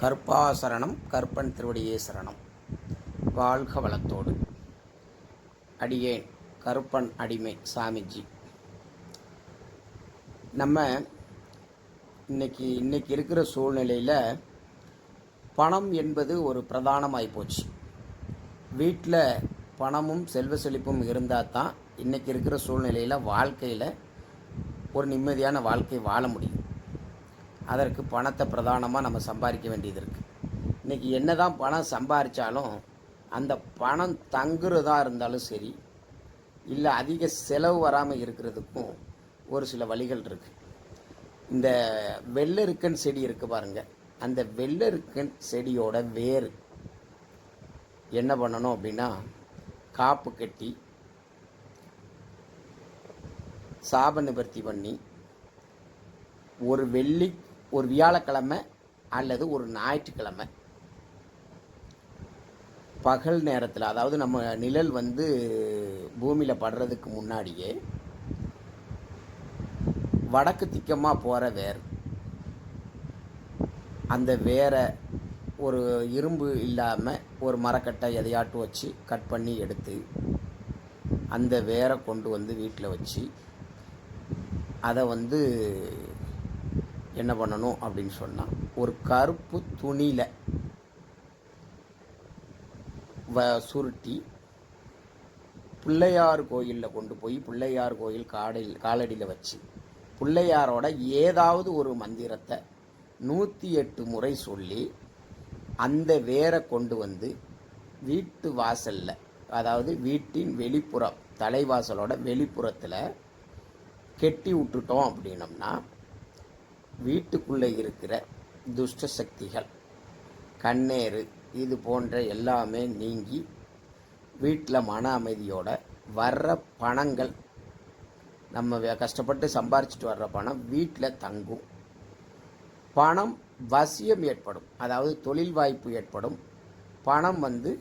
கற்பாசரணம் கற்பன் திருவடியே சரணம். வாழ்க வளத்தோடு. அடியேன் கருப்பன் அடிமை சாமிஜி. நம்ம இன்னைக்கு இன்னைக்கு இருக்கிற சூழ்நிலையில் பணம் என்பது ஒரு பிரதானமாகி போச்சு. வீட்டில் பணமும் செல்வ செழிப்பும் இருந்தால் தான் இன்றைக்கி இருக்கிற சூழ்நிலையில் வாழ்க்கையில் ஒரு நிம்மதியான வாழ்க்கை வாழ முடியும். அதற்கு பணத்தை பிரதானமாக நம்ம சம்பாதிக்க வேண்டியது இருக்குது இன்றைக்கி என்ன தான் பணம் சம்பாதிச்சாலும் அந்த பணம் தங்குறதா இருந்தாலும் சரி இல்லை அதிக செலவு வராமல் இருக்கிறதுக்கும் ஒரு சில வழிகள் இருக்குது இந்த வெள்ளருக்கன் செடி இருக்குது பாருங்கள் அந்த வெள்ளருக்கன் செடியோட வேர். என்ன பண்ணணும் அப்படின்னா காப்பு கட்டி சாப நிவர்த்தி பண்ணி ஒரு வெள்ளி ஒரு வியாழக்கிழமை அல்லது ஒரு ஞாயிற்றுக்கிழமை. பகல் நேரத்தில் அதாவது நம்ம நிழல் வந்து பூமியில் படுறதுக்கு முன்னாடியே வடக்கு திக்கமாக போகிற வேர் அந்த வேரை ஒரு இரும்பு இல்லாமல் ஒரு மரக்கட்டை எதையாட்டு வச்சு கட் பண்ணி எடுத்து அந்த வேரை கொண்டு வந்து வீட்டில் வச்சு அதை வந்து என்ன பண்ணணும் அப்படின்னு சொன்னால் ஒரு கருப்பு துணியில் வ சுருட்டி பிள்ளையார் கோயிலில் கொண்டு போய் பிள்ளையார் கோயில் காடையில் காலடியில் வச்சு பிள்ளையாரோட ஏதாவது ஒரு மந்திரத்தை நூற்றி எட்டு முறை சொல்லி அந்த வேரை கொண்டு வந்து வீட்டு வாசலில் அதாவது வீட்டின் வெளிப்புறம் தலைவாசலோட வெளிப்புறத்தில் கெட்டி விட்டுட்டோம் அப்படின்னம்னா வீட்டுக்குள்ளே இருக்கிற துஷ்ட சக்திகள் கண்ணேறு இது போன்ற எல்லாமே நீங்கி வீட்டில் மன அமைதியோட வர்ற பணங்கள் நம்ம கஷ்டப்பட்டு சம்பாரிச்சிட்டு வர்ற பணம் வீட்டில் தங்கும். பணம் வசியம் ஏற்படும் அதாவது தொழில் வாய்ப்பு ஏற்படும். பணம் வந்து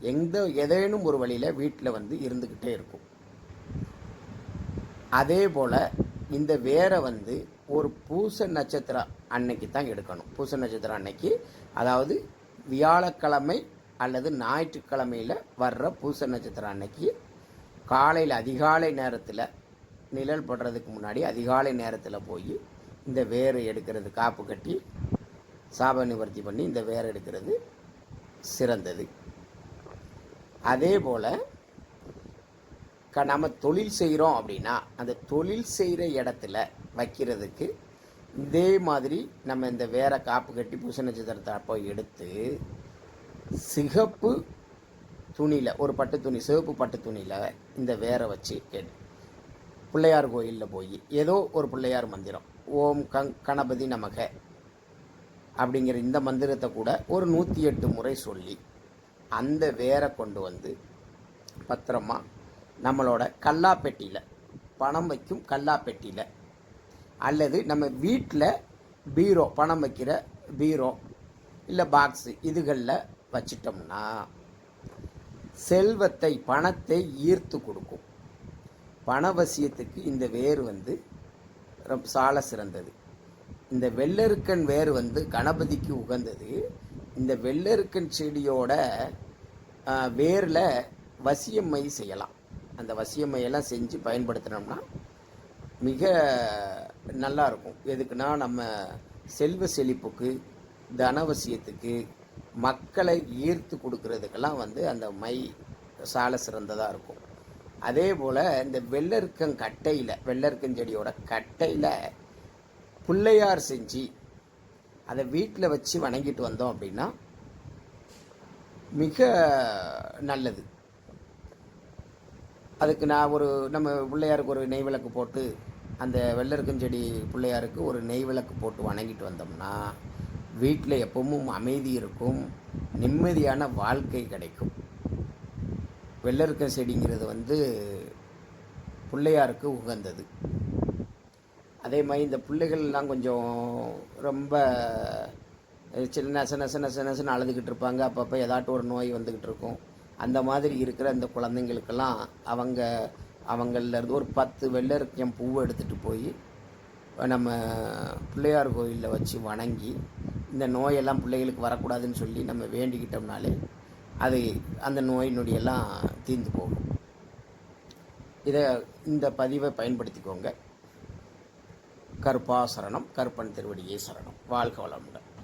எந்த ஏதேனும் ஒரு வழியில் வீட்டில் வந்து இருந்துக்கிட்டே இருக்கும். அதே போல் இந்த வேரை வந்து ஒரு பூச நட்சத்திரம் அன்னைக்கு தான் எடுக்கணும். பூச நட்சத்திரம் அன்னைக்கு அதாவது வியாழக்கிழமை அல்லது ஞாயிற்றுக்கிழமையில் வர்ற பூச நட்சத்திரம் அன்னைக்கு காலையில் அதிகாலை நேரத்தில் நிழல் படுறதுக்கு முன்னாடி அதிகாலை நேரத்தில் போய் இந்த வேர் எடுக்கிறது காப்பு கட்டி சாப நிவர்த்தி பண்ணி இந்த வேர் எடுக்கிறது சிறந்தது. அதே போல் க நம்ம தொழில் செய்கிறோம் அப்படின்னா அந்த தொழில் செய்கிற இடத்துல வைக்கிறதுக்கு இதே மாதிரி நம்ம இந்த வேற காப்பு கட்டி பூச நட்சத்திரத்தை அப்போ எடுத்து சிகப்பு துணியில் ஒரு பட்டு துணி சிவப்பு பட்டு துணியில் இந்த வேரை வச்சு கேட்டு பிள்ளையார் கோயிலில் போய் ஏதோ ஒரு பிள்ளையார் மந்திரம் ஓம் கங் கணபதி நமக அப்படிங்கிற இந்த மந்திரத்தை கூட ஒரு நூற்றி எட்டு முறை சொல்லி அந்த வேரை கொண்டு வந்து பத்திரமா நம்மளோட கல்லாப்பெட்டியில் பணம் வைக்கும் கல்லாப்பெட்டியில். அல்லது நம்ம வீட்டில் பீரோ பணம் வைக்கிற பீரோ இல்லை பாக்ஸு இதுகளில் வச்சிட்டோம்னா செல்வத்தை பணத்தை ஈர்த்து கொடுக்கும். பணவசியத்துக்கு இந்த வேர் வந்து ரொம்ப சால சிறந்தது. இந்த வெள்ளருக்கன் வேர் வந்து கணபதிக்கு உகந்தது. இந்த வெள்ளருக்கன் செடியோட வேரில் வசியம்மை செய்யலாம். அந்த வசியம்மையெல்லாம் செஞ்சு பயன்படுத்தினோம்னா மிக நல்லா இருக்கும் எதுக்குன்னா நம்ம செல்வ செழிப்புக்கு தனவசியத்துக்கு மக்களை ஈர்த்து கொடுக்கறதுக்கெல்லாம் வந்து அந்த மை சால சிறந்ததாக இருக்கும். அதே போல் இந்த வெள்ளருக்கம் கட்டையில் வெள்ளருக்கன் செடியோட கட்டையில் பிள்ளையார் செஞ்சு அதை வீட்டில் வச்சு வணங்கிட்டு வந்தோம் அப்படின்னா மிக நல்லது. அதுக்கு நான் ஒரு நம்ம பிள்ளையாருக்கு ஒரு நெய் விளக்கு போட்டு அந்த வெள்ளருக்கஞ்செடி பிள்ளையாருக்கு ஒரு நெய் விளக்கு போட்டு வணங்கிட்டு வந்தோம்னா வீட்டில் எப்பவும் அமைதி இருக்கும் நிம்மதியான வாழ்க்கை கிடைக்கும். வெள்ளருக்க செடிங்கிறது வந்து பிள்ளையாருக்கு உகந்தது. அதே மாதிரி இந்த பிள்ளைகள்லாம் கொஞ்சம் ரொம்ப சின்ன நெச நெச நெச நெசன்னு அழுதுகிட்டு இருப்பாங்க. அப்பப்போ ஏதாட்டும் ஒரு நோய் வந்துக்கிட்டு இருக்கும். அந்த மாதிரி இருக்கிற இந்த குழந்தைங்களுக்கெல்லாம் அவங்க அவங்களிலேருந்து ஒரு பத்து வெள்ளரிக்கம் பூவை எடுத்துகிட்டு போய் நம்ம பிள்ளையார் கோயிலில் வச்சு வணங்கி இந்த நோயெல்லாம் பிள்ளைகளுக்கு வரக்கூடாதுன்னு சொல்லி நம்ம வேண்டிக்கிட்டோம்னாலே அது அந்த நோய் நொடியெல்லாம் தீர்ந்து போகும். இதை இந்த பதிவை பயன்படுத்திக்கோங்க. கருப்பாசரணம் கருப்பன் திருவடியே சரணம். வாழ்க வளமுடன்.